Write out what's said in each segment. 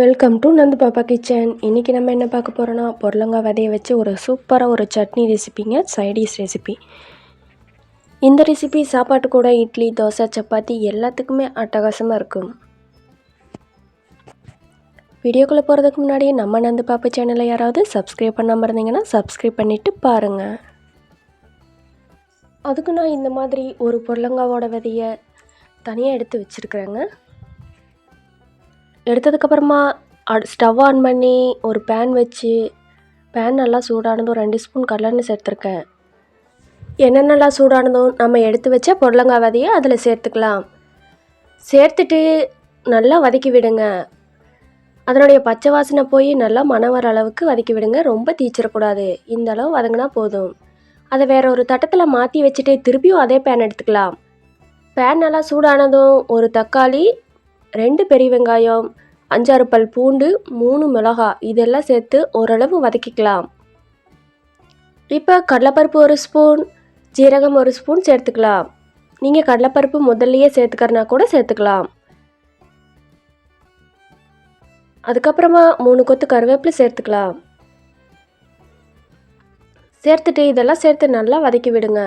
Welcome to Nandu பாப்பா kitchen. இன்றைக்கி நம்ம என்ன பார்க்க போகிறோன்னா பொருளங்காய் விதைய வச்சு ஒரு சூப்பராக ஒரு சட்னி ரெசிபிங்க சைடிஷ் ரெசிபி இந்த ரெசிபி சாப்பாட்டு கூட இட்லி தோசை சப்பாத்தி எல்லாத்துக்குமே அட்டகாசமாக இருக்கும். வீடியோக்குள்ளே போகிறதுக்கு முன்னாடி நம்ம நந்து பாப்பா சேனலை யாராவது சப்ஸ்கிரைப் பண்ணாமல் இருந்தீங்கன்னா சப்ஸ்கிரைப் பண்ணிவிட்டு பாருங்கள் அதுக்கு நான் இந்த மாதிரி ஒரு பொருளங்காவோட விதையை தனியாக எடுத்து வச்சுருக்குறேங்க. எடுத்ததுக்கப்புறமா ஸ்டவ் ஆன் பண்ணி ஒரு பேன் வச்சு பேன் நல்லா சூடானதும் ஒரு ரெண்டு ஸ்பூன் கடலெண்ணெய் சேர்த்துருக்கேன். எண்ணெய் நல்லா சூடானதும் நம்ம எடுத்து வச்ச புடலங்காய் விதையை அதில் சேர்த்துக்கலாம். சேர்த்துட்டு நல்லா வதக்கி விடுங்க. அதனுடைய பச்சை வாசனை போய் நல்லா மனம் வர அளவுக்கு வதக்கி விடுங்க. ரொம்ப தீச்சிடக்கூடாது. இந்த அளவு வதங்கினா போதும். அதை வேற ஒரு தட்டத்தில் மாற்றி வச்சுட்டு திருப்பியும் அதே பேன் எடுத்துக்கலாம். பேன் நல்லா சூடானதும் ஒரு தக்காளி ரெண்டு பெரிய வெங்காயம் அஞ்சாறு பல் பூண்டு மூணு மிளகா இதெல்லாம் சேர்த்து ஓரளவு வதக்கிக்கலாம். இப்போ கடலைப்பருப்பு ஒரு ஸ்பூன் ஜீரகம் ஒரு ஸ்பூன் சேர்த்துக்கலாம். நீங்கள் கடலைப்பருப்பு முதல்லையே சேர்த்துக்கறனா கூட சேர்த்துக்கலாம். அதுக்கப்புறமா மூணு கொத்து கருவேப்பிலை சேர்த்துக்கலாம். சேர்த்துட்டு இதெல்லாம் சேர்த்து நல்லா வதக்கி விடுங்க.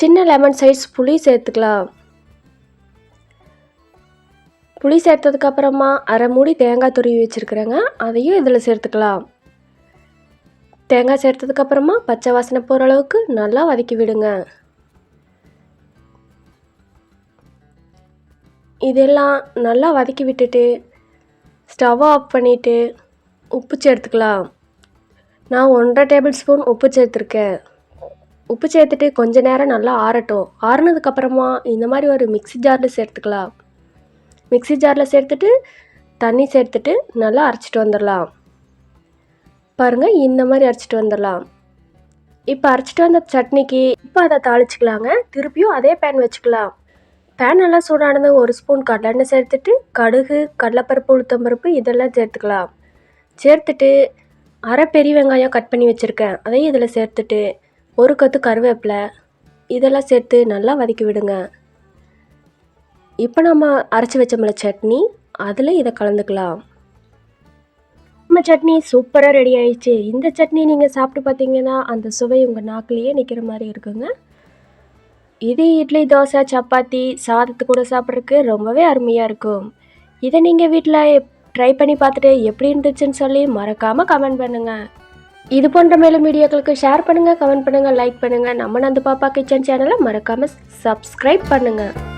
சின்ன லெமன் சைஸ் புளி சேர்த்துக்கலாம். புளி சேர்த்ததுக்கப்புறமா அரை மூடி தேங்காய் துருவி வச்சுருக்குறேங்க. அதையும் இதில் சேர்த்துக்கலாம். தேங்காய் சேர்த்ததுக்கப்புறமா பச்சை வாசனை போகிற அளவுக்கு நல்லா வதக்கி விடுங்க. இதெல்லாம் நல்லா வதக்கி விட்டுட்டு ஸ்டவ் ஆஃப் பண்ணிவிட்டு உப்பு சேர்த்துக்கலாம். நான் ஒன்றரை டேபிள் ஸ்பூன் உப்பு சேர்த்துருக்கேன். உப்பு சேர்த்துட்டு கொஞ்ச நேரம் நல்லா ஆறட்டும். ஆறுனதுக்கப்புறமா இந்த மாதிரி ஒரு மிக்ஸி ஜாரில் சேர்த்துக்கலாம். மிக்ஸி ஜாரில் சேர்த்துட்டு தண்ணி சேர்த்துட்டு நல்லா அரைச்சிட்டு வந்துடலாம் பாருங்கள் இந்த மாதிரி அரைச்சிட்டு வந்துடலாம் இப்போ அரைச்சிட்டு வந்த சட்னிக்கு இப்போ அதை தாளிச்சிக்கலாங்க. திருப்பியும் அதே பேன் வச்சுக்கலாம். பேன் நல்லா சூடானது ஒரு ஸ்பூன் கடலெண்ணெய் சேர்த்துட்டு கடுகு கடலைப்பருப்பு உளுத்தம்பருப்பு இதெல்லாம் சேர்த்துக்கலாம். சேர்த்துட்டு அரை பெரிய வெங்காயம் கட் பண்ணி வச்சுருக்கேன். அதையும் இதில் சேர்த்துட்டு ஒரு கத்து கருவேப்பிலை இதெல்லாம் சேர்த்து நல்லா வதக்கி விடுங்க. இப்போ நம்ம அரைச்சி வச்சோம்ல சட்னி அதில் இதை கலந்துக்கலாம். நம்ம சட்னி சூப்பராக ரெடி ஆயிடுச்சு. இந்த சட்னி நீங்கள் சாப்பிட்டு பார்த்தீங்கன்னா அந்த சுவை உங்கள் நாக்குலேயே நிற்கிற மாதிரி இருக்குங்க. இது இட்லி தோசை சப்பாத்தி சாதத்து கூட சாப்பிட்றதுக்கு ரொம்பவே அருமையாக இருக்கும். இதை நீங்கள் வீட்டில் ட்ரை பண்ணி பார்த்துட்டு எப்படி இருந்துச்சுன்னு சொல்லி மறக்காமல் கமெண்ட் பண்ணுங்கள் இது போன்ற மேலும் வீடியோக்களுக்கு ஷேர் பண்ணுங்கள் கமெண்ட் பண்ணுங்கள் லைக் பண்ணுங்கள் நம்ம நந்து பாப்பா கிச்சன் சேனலை மறக்காமல் சப்ஸ்கிரைப் பண்ணுங்கள்